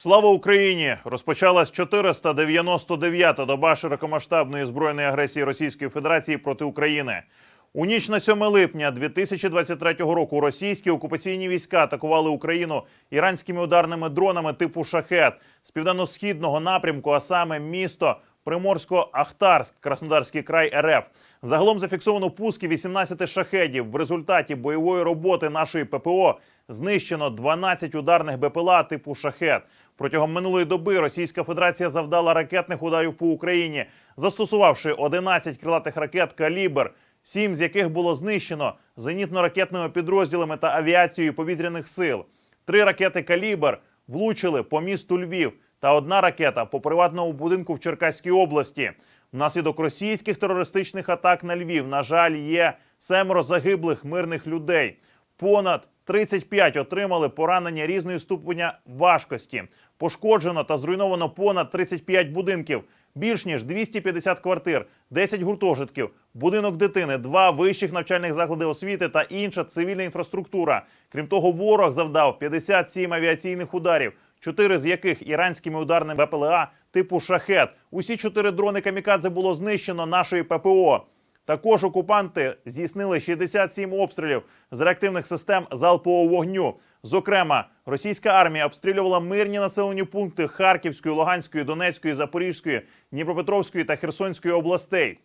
Слава Україні! Розпочалась 499-та доба широкомасштабної збройної агресії Російської Федерації проти України. У ніч на 7 липня 2023 року російські окупаційні війська атакували Україну іранськими ударними дронами типу шахет з південно-східного напрямку, а саме місто Приморсько-Ахтарськ, Краснодарський край РФ. Загалом зафіксовано пуски 18 шахедів. В результаті бойової роботи нашої ППО знищено 12 ударних БПЛА типу шахет. Протягом минулої доби Російська Федерація завдала ракетних ударів по Україні, застосувавши 11 крилатих ракет калібр, сім з яких було знищено зенітно-ракетними підрозділами та авіацією повітряних сил. Три ракети калібр влучили по місту Львів, та одна ракета по приватному будинку в Черкаській області. Внаслідок російських терористичних атак на Львів, на жаль, є семеро загиблих мирних людей. Понад 35 отримали поранення різної ступеня важкості. Пошкоджено та зруйновано понад 35 будинків, більш ніж 250 квартир, 10 гуртожитків, будинок дитини, два вищих навчальних заклади освіти та інша цивільна інфраструктура. Крім того, ворог завдав 57 авіаційних ударів, чотири з яких іранськими ударними БПЛА типу шахет. Усі чотири дрони камікадзе було знищено нашою ППО. Також окупанти здійснили 67 обстрілів з реактивних систем залпового вогню. Зокрема, російська армія обстрілювала мирні населені пункти Харківської, Луганської, Донецької, Запорізької, Дніпропетровської та Херсонської областей.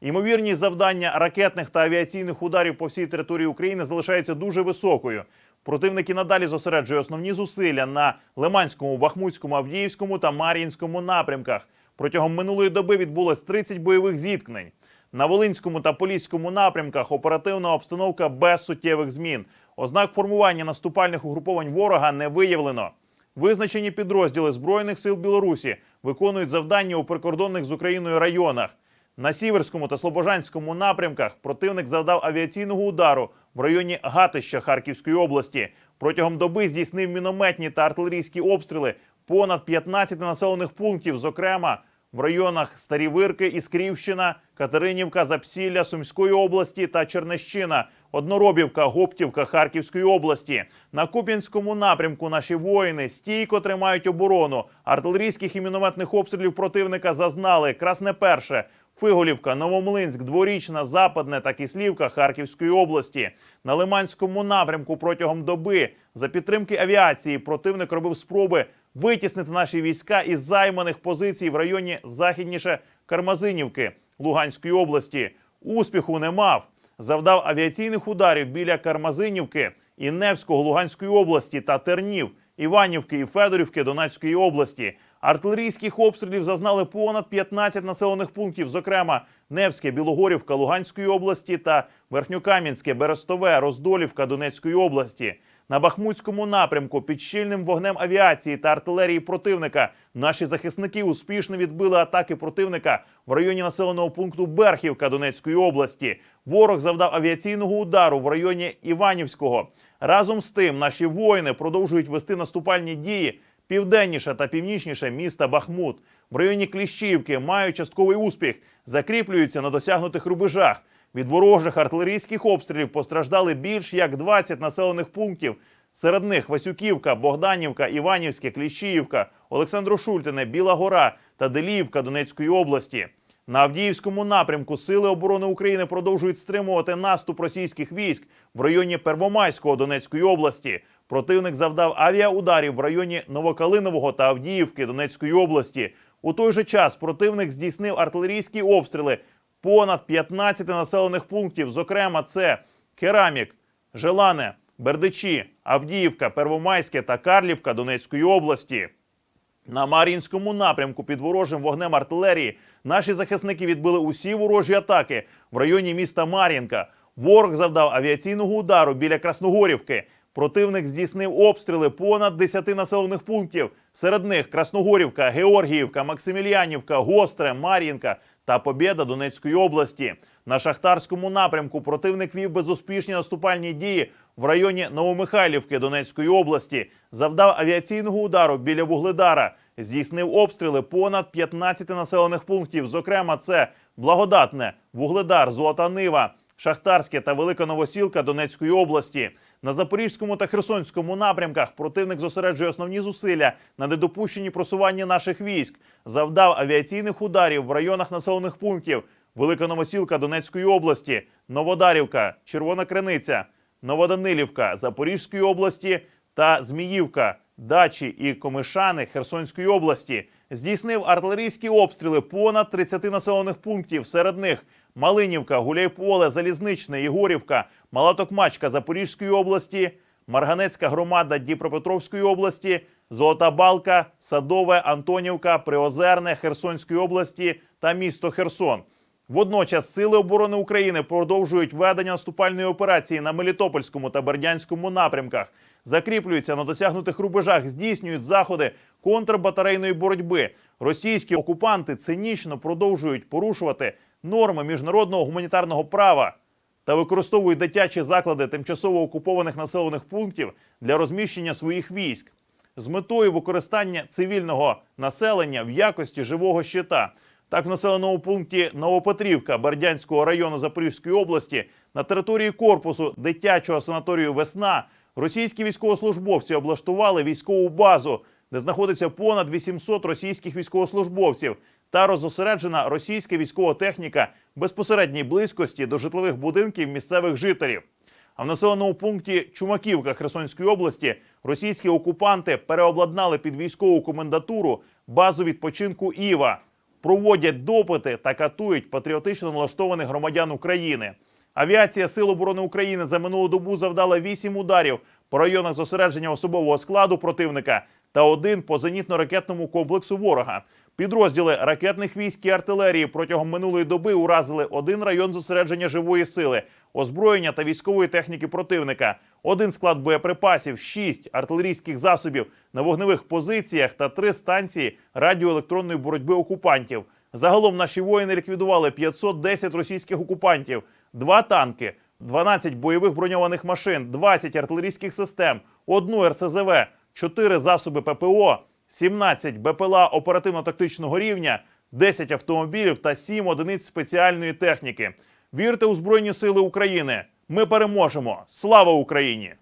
Ймовірність завдання ракетних та авіаційних ударів по всій території України залишається дуже високою. Противник і надалі зосереджує основні зусилля на Лиманському, Бахмутському, Авдіївському та Мар'їнському напрямках. Протягом минулої доби відбулось 30 бойових зіткнень. На Волинському та Поліському напрямках оперативна обстановка без суттєвих змін. Ознак формування наступальних угруповань ворога не виявлено. Визначені підрозділи Збройних сил Білорусі виконують завдання у прикордонних з Україною районах. На Сіверському та Слобожанському напрямках противник завдав авіаційного удару в районі Гатища Харківської області. Протягом доби здійснив мінометні та артилерійські обстріли понад 15 населених пунктів, зокрема в районах Старі Вирки, Іскрівщина, Катеринівка, Запсілля, Сумської області та Чернещина, Одноробівка, Гоптівка Харківської області. На Куп'янському напрямку наші воїни стійко тримають оборону. Артилерійських і мінометних обстрілів противника зазнали Красне Перше, Фиголівка, Новомлинськ, Дворічна, Западне та Кислівка Харківської області. На Лиманському напрямку протягом доби за підтримки авіації противник робив спроби витіснити наші війська із займаних позицій в районі західніше Кармазинівки Луганської області. Успіху не мав. Завдав авіаційних ударів біля Кармазинівки і Невського Луганської області та Тернів, Іванівки і Федорівки Донецької області. Артилерійських обстрілів зазнали понад 15 населених пунктів, зокрема Невське, Білогорівка Луганської області та Верхньокам'янське, Берестове, Роздолівка Донецької області. На Бахмутському напрямку під щільним вогнем авіації та артилерії противника наші захисники успішно відбили атаки противника в районі населеного пункту Берхівка Донецької області. Ворог завдав авіаційного удару в районі Іванівського. Разом з тим, наші воїни продовжують вести наступальні дії південніше та північніше міста Бахмут. В районі Кліщівки мають частковий успіх, закріплюються на досягнутих рубежах. Від ворожих артилерійських обстрілів постраждали більш як 20 населених пунктів. Серед них Васюківка, Богданівка, Іванівське, Кліщіївка, Олександро-Шультине, Біла Гора та Деліївка Донецької області. На Авдіївському напрямку Сили оборони України продовжують стримувати наступ російських військ в районі Первомайського Донецької області. Противник завдав авіаударів в районі Новокалинового та Авдіївки Донецької області. У той же час противник здійснив артилерійські обстріли понад 15 населених пунктів. Зокрема, це Керамік, Желане, Бердичі, Авдіївка, Первомайське та Карлівка Донецької області. На Мар'їнському напрямку під ворожим вогнем артилерії наші захисники відбили усі ворожі атаки в районі міста Мар'їнка. Ворог завдав авіаційного удару біля Красногорівки. Противник здійснив обстріли понад 10 населених пунктів. Серед них Красногорівка, Георгіївка, Максимілянівка, Гостре, Мар'їнка та Побєда Донецької області. На шахтарському напрямку противник вів безуспішні наступальні дії в районі Новомихайлівки Донецької області. Завдав авіаційного удару біля Вугледара. Здійснив обстріли понад 15 населених пунктів. Зокрема, це Благодатне, Вугледар, Золота Нива, Шахтарське та Велика Новосілка Донецької області. На Запорізькому та Херсонському напрямках противник зосереджує основні зусилля на недопущенні просування наших військ, завдав авіаційних ударів в районах населених пунктів Велика Новосілка Донецької області, Новодарівка, Червона Криниця, Новоданилівка Запорізької області та Зміївка, Дачі і Комишани Херсонської області. Здійснив артилерійські обстріли понад 30 населених пунктів. Серед них Малинівка, Гуляйполе, Залізничне, Ігорівка, Мала Токмачка Запорізької області, Марганецька громада Дніпропетровської області, Золота Балка, Садове, Антонівка, Приозерне Херсонської області та місто Херсон. Водночас Сили оборони України продовжують ведення наступальної операції на Мелітопольському та Бердянському напрямках, закріплюються на досягнутих рубежах, здійснюють заходи контрбатарейної боротьби. Російські окупанти цинічно продовжують порушувати норми міжнародного гуманітарного права та використовують дитячі заклади тимчасово окупованих населених пунктів для розміщення своїх військ з метою використання цивільного населення в якості живого щита. Так, в населеному пункті Новопетрівка Бердянського району Запорізької області на території корпусу дитячого санаторію Весна російські військовослужбовці облаштували військову базу, де знаходиться понад 800 російських військовослужбовців та розосереджена російська військова техніка безпосередній близькості до житлових будинків місцевих жителів. А в населеному пункті Чумаківка Херсонської області російські окупанти переобладнали під військову комендатуру базу відпочинку Іва, проводять допити та катують патріотично налаштованих громадян України. Авіація Сил оборони України за минулу добу завдала 8 ударів по районах зосередження особового складу противника та один по зенітно-ракетному комплексу ворога. Підрозділи ракетних військ і артилерії протягом минулої доби уразили один район зосередження живої сили, озброєння та військової техніки противника, один склад боєприпасів, шість артилерійських засобів на вогневих позиціях та три станції радіоелектронної боротьби окупантів. Загалом наші воїни ліквідували 510 російських окупантів, два танки, 12 бойових броньованих машин, 20 артилерійських систем, одну РСЗВ, 4 засоби ППО, 17 БПЛА оперативно-тактичного рівня, 10 автомобілів та 7 одиниць спеціальної техніки. Вірте у Збройні Сили України! Ми переможемо! Слава Україні!